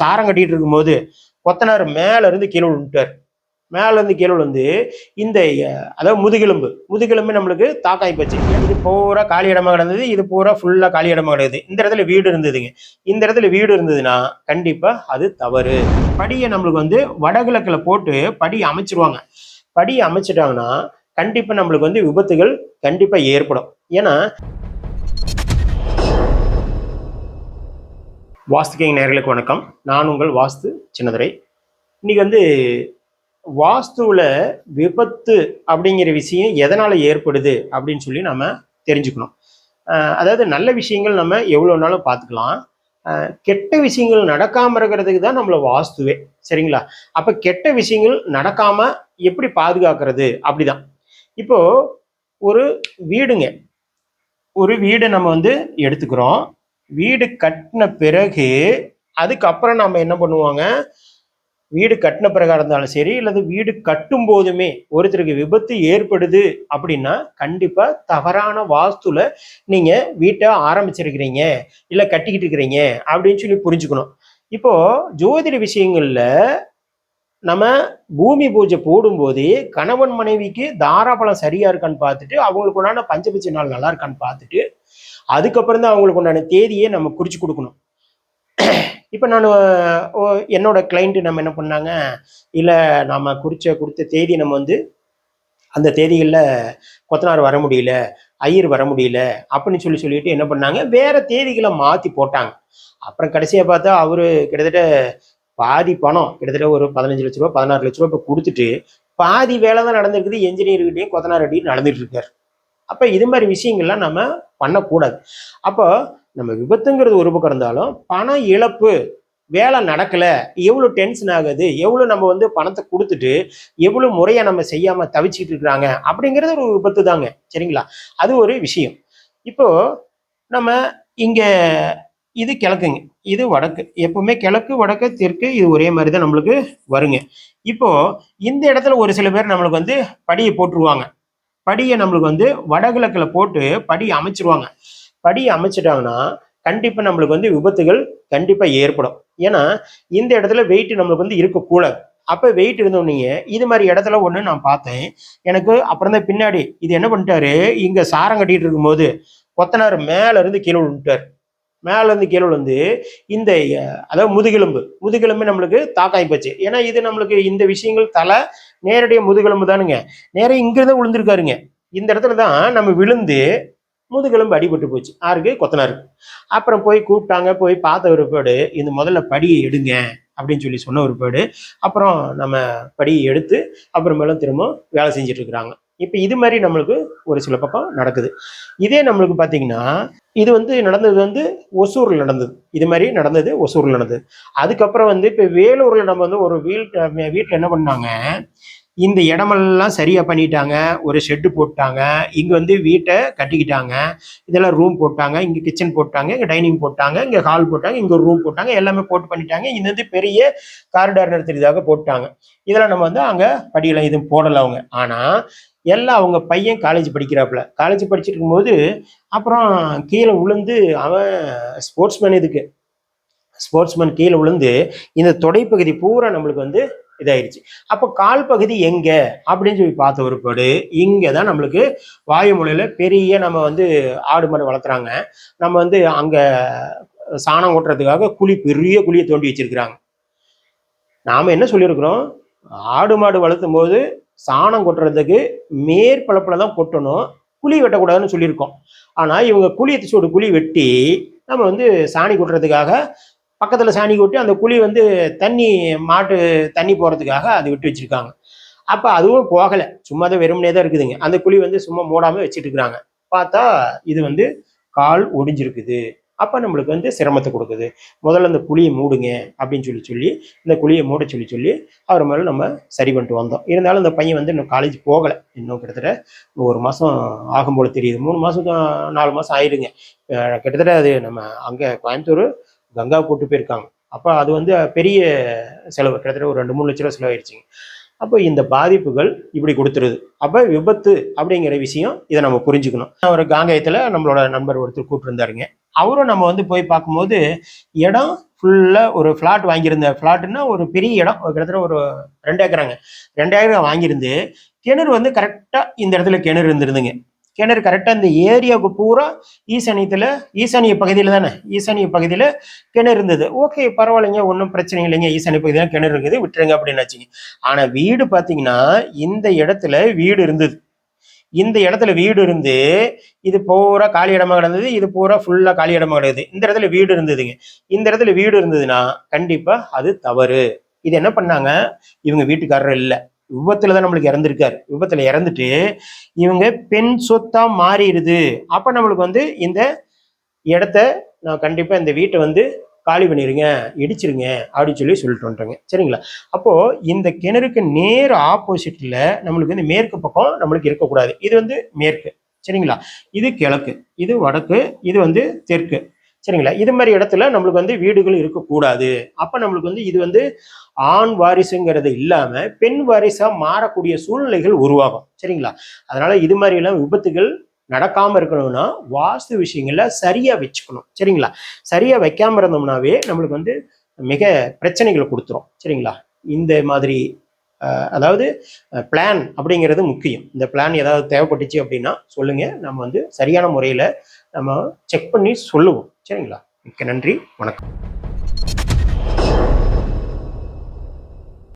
சாரம் கட்டிட்டு இருக்கும்போது கொத்தனார் மேல இருந்து கீழே விழுந்துட்டார். மேல இருந்து கீழே விழுந்து இந்த அதாவது முதுகெலும்பு முதுகெலும்பு நம்மளுக்கு தாக்காய் போச்சு. இது பூரா காலி இடமா கிடந்தது இது பூரா ஃபுல்லா காலி இடமா கிடையாது இந்த இடத்துல வீடு இருந்ததுங்க. இந்த இடத்துல வீடு இருந்ததுன்னா கண்டிப்பா அது தவறு. படியை நம்மளுக்கு வந்து வடகிழக்குல போட்டு படி அமைச்சிருவாங்க. படி அமைச்சிட்டாங்கன்னா கண்டிப்பா நம்மளுக்கு வந்து விபத்துகள் கண்டிப்பா ஏற்படும். ஏன்னா வாஸ்துக்கிங் நேர்களுக்கு வணக்கம். நான் உங்கள் வாஸ்து சின்னதுரை. இன்னைக்கு வந்து வாஸ்துவில் விபத்து அப்படிங்கிற விஷயம் எதனால் ஏற்படுது அப்படின்னு சொல்லி நம்ம தெரிஞ்சுக்கணும். அதாவது நல்ல விஷயங்கள் நம்ம எவ்வளோ நாளும் பார்த்துக்கலாம். கெட்ட விஷயங்கள் நடக்காமல் இருக்கிறதுக்கு தான் நம்மளை வாஸ்துவே. சரிங்களா? அப்போ கெட்ட விஷயங்கள் நடக்காமல் எப்படி பாதுகாக்கிறது? அப்படிதான். இப்போது ஒரு வீடுங்க. ஒரு வீடை நம்ம வந்து எடுத்துக்கிறோம். வீடு கட்டின பிறகு அதுக்கப்புறம் நம்ம என்ன பண்ணுவாங்க? வீடு கட்டின பிறகா இருந்தாலும் சரி அல்லது வீடு கட்டும் போதுமே ஒருத்தருக்கு விபத்து ஏற்படுது அப்படின்னா கண்டிப்பா தவறான வாஸ்துல நீங்க வீட்டை ஆரம்பிச்சிருக்கிறீங்க இல்ல கட்டிக்கிட்டு இருக்கிறீங்க அப்படின்னு சொல்லி புரிஞ்சுக்கணும். இப்போ ஜோதிட விஷயங்கள்ல நம்ம பூமி பூஜை போடும்போது கணவன் மனைவிக்கு தாராபலம் சரியா இருக்கான்னு பார்த்துட்டு அவங்களுக்கு உண்டான பஞ்சபட்ச நாள் நல்லா இருக்கான்னு பார்த்துட்டு அதுக்கப்புறம் தான் அவங்களுக்கு உண்டான தேதியை நம்ம குறித்து கொடுக்கணும். இப்போ நான் என்னோட கிளைண்ட்டு நம்ம என்ன பண்ணாங்க? இல்லை நாம குறித்த கொடுத்த தேதி நம்ம வந்து அந்த தேதிகளில் கொத்தனார் வர முடியல ஐயர் வர முடியல அப்படின்னு சொல்லி சொல்லிட்டு என்ன பண்ணாங்க? வேற தேதிகளை மாற்றி போட்டாங்க. அப்புறம் கடைசியாக பார்த்தா அவர் கிட்டத்தட்ட பாதி பணம் கிட்டத்தட்ட ஒரு பதினஞ்சு லட்ச ரூபா பதினாறு லட்ச ரூபா இப்போ கொடுத்துட்டு பாதி வேலை தான் நடந்திருக்குது என்ஜினியர்கிட்டையும் கொத்தனார்கிட்டையும் நடந்துட்டு இருக்காரு. அப்போ இது மாதிரி விஷயங்கள்லாம் நம்ம பண்ணக்கூடாது. அப்போ நம்ம விபத்துங்கிறது ஒரு பக்கம் இருந்தாலும் பண இழப்பு வேலை நடக்கலை எவ்வளோ டென்ஷன் ஆகுது எவ்வளோ நம்ம வந்து பணத்தை கொடுத்துட்டு எவ்வளோ முறையாக நம்ம செய்யாமல் தவிச்சிட்டு இருக்கிறாங்க அப்படிங்கிறது ஒரு விபத்து தாங்க. சரிங்களா? அது ஒரு விஷயம். இப்போ நம்ம இங்கே இது கிழக்குங்க. இது வடக்கு. எப்பவுமே கிழக்கு வடக்கு தெற்கு இது ஒரே மாதிரி தான் நம்மளுக்கு வருங்க. இப்போ இந்த இடத்துல ஒரு சில பேர் நம்மளுக்கு வந்து படியை போட்டுருவாங்க. படியை நம்மளுக்கு வந்து வடகிழக்கில் போட்டு படி அமைச்சிருவாங்க. படி அமைச்சிட்டாங்கன்னா கண்டிப்பாக நம்மளுக்கு வந்து விபத்துகள் கண்டிப்பாக ஏற்படும். ஏன்னா இந்த இடத்துல வெயிட் நம்மளுக்கு வந்து இருக்கக்கூடாது அப்போ வெயிட் இருந்தோடனே இது மாதிரி இடத்துல ஒன்று நான் பார்த்தேன். எனக்கு அப்புறம் தான் பின்னாடி இது என்ன பண்ணிட்டாரு? இங்கே சாரம் கட்டிகிட்டு இருக்கும்போது கொத்தனார் மேலேருந்து கீழே விட்டுட்டார் மேலேருந்து கீழே விழுந்து இந்த அதாவது முதுகெலும்பு முதுகெலும்பு நம்மளுக்கு தாக்காய் போச்சு. ஏன்னா இது நம்மளுக்கு இந்த விஷயங்கள் தலை நேரடியாக முதுகெலும்பு தானுங்க. நேரம் இங்கிருந்து விழுந்திருக்காருங்க. இந்த இடத்துல தான் நம்ம விழுந்து முதுகெலும்பு அடிபட்டு போச்சு. யாருக்கு? கொத்தனாருக்கு. அப்புறம் போய் கூப்பிட்டாங்க போய் பார்த்த ஒருபாடு இந்த முதல்ல படியை எடுங்க அப்படின்னு சொல்லி சொன்ன ஒருபாடு அப்புறம் நம்ம படியை எடுத்து அப்புறமேலும் திரும்ப வேலை செஞ்சுட்டு இருக்கிறாங்க. இப்போ இது மாதிரி நம்மளுக்கு ஒரு சில பக்கம் நடக்குது. இதே நம்மளுக்கு பார்த்தீங்கன்னா இது வந்து நடந்தது வந்து ஒசூரில் நடந்தது. இது மாதிரி நடந்தது ஒசூரில் நடந்தது. அதுக்கப்புறம் வந்து இப்போ வேலூரில் நம்ம வந்து ஒரு வீல் வீட்டில் என்ன பண்ணாங்க? இந்த இடமெல்லாம் சரியாக பண்ணிட்டாங்க. ஒரு ஷெட்டு போட்டாங்க. இங்கே வந்து வீட்டை கட்டிக்கிட்டாங்க. இதெல்லாம் ரூம் போட்டாங்க. இங்கே கிச்சன் போட்டாங்க. இங்கே டைனிங் போட்டாங்க. இங்கே ஹால் போட்டாங்க. இங்கே ஒரு ரூம் போட்டாங்க. எல்லாமே போட்டு பண்ணிட்டாங்க. இது வந்து பெரிய காரிடார் நடத்துறதாக போட்டாங்க. இதெல்லாம் நம்ம வந்து அங்கே படியெல்லாம் எதுவும் போடலை அவங்க. ஆனால் எல்லாம் அவங்க பையன் காலேஜ் படிக்கிறாப்புல. காலேஜ் படிச்சுட்டு இருக்கும்போது அப்புறம் கீழே விழுந்து அவன் ஸ்போர்ட்ஸ்மேன் இதுக்கு. ஸ்போர்ட்ஸ்மேன் கீழே விழுந்து இந்த தொடைப்பகுதி பூரா நம்மளுக்கு வந்து இதாயிருச்சு. அப்போ கால் பகுதி எங்க? அப்படின்னு சொல்லி பார்த்த ஒருபாடு இங்கே தான் நம்மளுக்கு வாயுமொழியில் பெரிய நம்ம வந்து ஆடு மாடு வளர்த்துறாங்க. நம்ம வந்து அங்கே சாணம் ஓட்டுறதுக்காக குழி பெரிய குழியை தோண்டி வச்சிருக்கிறாங்க. நாம் என்ன சொல்லியிருக்கிறோம்? ஆடு மாடு வளர்த்தும் போது சாணம் கொட்டுறதுக்கு மேற்பளப்பில் தான் கொட்டணும். குழி வெட்டக்கூடாதுன்னு சொல்லியிருக்கோம். ஆனால் இவங்க குழியை சூடு குழி வெட்டி நம்ம வந்து சாணி கொட்டுறதுக்காக பக்கத்தில் சாணி கொட்டி அந்த குழி வந்து தண்ணி மாட்டு தண்ணி போகிறதுக்காக அது விட்டு வச்சுருக்காங்க. அப்போ அதுவும் போகலை. சும்மா தான் வெறுமனே தான் இருக்குதுங்க. அந்த குழி வந்து சும்மா மூடாமல் வச்சுட்டு இருக்கிறாங்க. பார்த்தா இது வந்து கால் ஒடிஞ்சிருக்குது. அப்போ நம்மளுக்கு வந்து சிரமத்தை கொடுக்குது. முதல்ல அந்த குழியை மூடுங்க அப்படின்னு சொல்லி சொல்லி இந்த குழியை மூட சொல்லி சொல்லி அவர் மேலே நம்ம சரி பண்ணிட்டு வந்தோம். இருந்தாலும் அந்த பையன் வந்து இன்னும் காலேஜ் போகலை. இன்னும் கிட்டத்தட்ட ஒரு மாதம் ஆகும் போல தெரியுது. மூணு மாதம் நாலு மாதம் ஆயிடுங்க கிட்டத்தட்ட அது நம்ம அங்கே கோயம்புத்தூர் கங்கா கூட்டு போயிருக்காங்க. அப்போ அது வந்து பெரிய செலவு. கிட்டத்தட்ட ஒரு ரெண்டு மூணு லட்ச ரூபா செலவாயிருச்சுங்க. அப்போ இந்த பாதிப்புகள் இப்படி கொடுத்துருது. அப்போ விபத்து அப்படிங்கிற விஷயம் இதை நம்ம புரிஞ்சுக்கணும். ஒரு காங்கயத்தில் நம்மளோட நண்பர் ஒருத்தர் கூப்பிட்டுருந்தாருங்க. அவரும் நம்ம வந்து போய் பார்க்கும்போது இடம் ஃபுல்லாக ஒரு ஃப்ளாட் வாங்கியிருந்த. ஃப்ளாட்னா ஒரு பெரிய இடம். ஒரு கிட்டத்தட்ட ஒரு ரெண்டு ஏக்கராங்க. ரெண்டு ஏக்கர் வாங்கியிருந்து கிணறு வந்து கரெக்டாக இந்த இடத்துல கிணறு இருந்திருந்துங்க. கிணறு கரெக்டாக இந்த ஏரியாவுக்கு பூரா ஈசானியத்தில் ஈசானிய பகுதியில் தானே? ஈசானிய பகுதியில் கிணறு இருந்தது. ஓகே பரவாயில்லைங்க ஒன்றும் பிரச்சனை இல்லைங்க. ஈசானிய பகுதியில் கிணறு இருக்குது விட்டுருங்க அப்படின்னு வச்சுங்க ஆனால் வீடு பார்த்தீங்கன்னா இந்த இடத்துல வீடு இருந்தது. இந்த இடத்துல வீடு இருந்து இது பூரா காலி இடமா கிடந்தது இது பூரா ஃபுல்லாக காலி இடமா கிடக்குது. இந்த இடத்துல வீடு இருந்ததுங்க. இந்த இடத்துல வீடு இருந்ததுன்னா கண்டிப்பாக அது தவறு. இது என்ன பண்ணாங்க? இவங்க வீட்டுக்காரர் இல்லை. விபத்துல தான் நம்மளுக்கு இறந்துருக்காரு. விபத்துல இறந்துட்டு இவங்க பெண் சொத்தா மாறிடுது. அப்ப நம்மளுக்கு வந்து இந்த இடத்த நான் கண்டிப்பா இந்த வீட்டை வந்து காலி பண்ணிடுங்க இடிச்சிருங்க அப்படின்னு சொல்லி சொல்லிட்டு வந்துட்டோங்க. சரிங்களா? அப்போது இந்த கிணறுக்கு நேர் ஆப்போசிட்டில் நம்மளுக்கு வந்து மேற்கு பக்கம் நம்மளுக்கு இருக்கக்கூடாது. இது வந்து மேற்கு. சரிங்களா? இது கிழக்கு. இது வடக்கு. இது வந்து தெற்கு. சரிங்களா? இது மாதிரி இடத்துல நம்மளுக்கு வந்து வீடுகள் இருக்கக்கூடாது. அப்போ நம்மளுக்கு வந்து இது வந்து ஆண் வாரிசுங்கிறது இல்லாமல் பெண் வாரிசாக மாறக்கூடிய சூழ்நிலைகள் உருவாகும். சரிங்களா? அதனால் இது மாதிரியெல்லாம் விபத்துகள் நடக்காம இருக்கணும்னா வாஸ்து விஷயங்களை சரியா வச்சுக்கணும். சரிங்களா? சரியா வைக்காம இருந்தோம்னாவே நம்மளுக்கு வந்து மிக பிரச்சனைகளை கொடுத்துரும். சரிங்களா? இந்த மாதிரி அதாவது பிளான் அப்படிங்கிறது முக்கியம். இந்த பிளான் ஏதாவது தேவைப்பட்டுச்சு அப்படின்னா சொல்லுங்க. நம்ம வந்து சரியான முறையில் நம்ம செக் பண்ணி சொல்லுவோம். சரிங்களா? மிக்க நன்றி. வணக்கம்.